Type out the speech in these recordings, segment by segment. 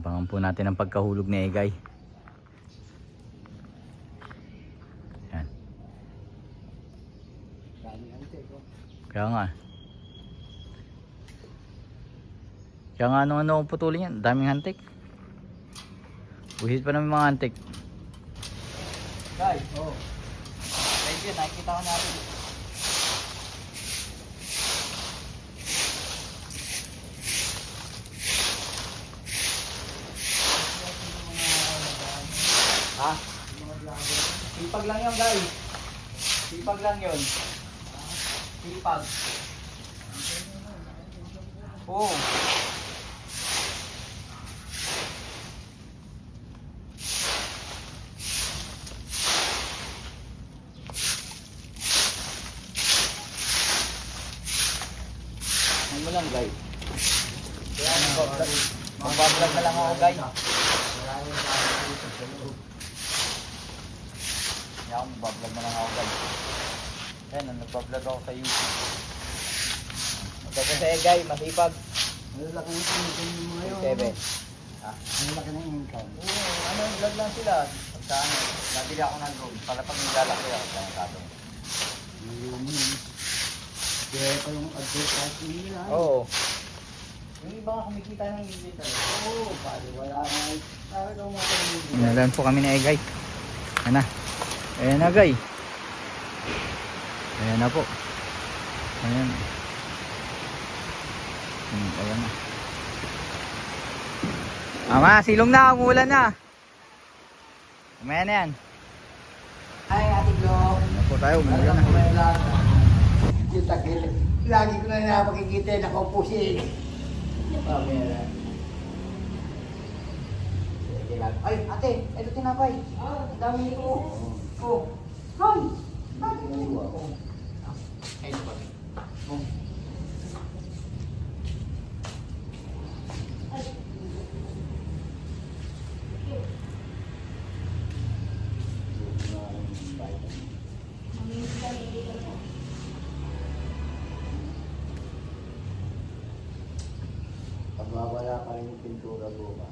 po natin ang pagkahulog ni Egay. Yan. Kaya nga. Kaya nga ano ano ang putulin yan. Daming hantik. Buhit pa namin mga hantik. Guys, oh. Thank you, nakikita ko natin. Sipag lang yun guys. Sipag lang yun. Sipag. Oo. Ano lang guys. Kaya mag-vlog mag-vlog na lang ako guys. Kaya ako mag-vlog na lang ako guys. Yan, nag-vlog ako sa YouTube. Magkakasaya guys, masipag. Ano laki ng income mo ngayon? Seven. Ano laki ng income? Oo, ano, vlog lang sila. Pagka ano, nabili ako ng drone. Para pag nilalaki ako, kaya kato. Yung yun. Kaya pa yung advertising nila. Oo. Yung iba nga kumikita ng milita. Oo, pare, wala nga. Sabi ko mga kanina. Inalan po kami na Egay. Ayan na. Ayan na Gay. Ayan na po. Ayan. Hmm, ayan na. Ama, silong na, umulan na. Kumaya na yan. Ay, Ate Glo. Ayan na po tayo, umulan na. Yung takil. Lagi ko na napakikita na nakaupo siya. Ay, ate, ito tinapay. Ang dami nito. Oh. Hi. Bakit nito? Ay, ito ba? Oh. Pag mawala pa rin yung pintura mo ba?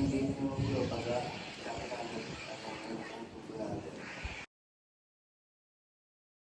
Mo mo pag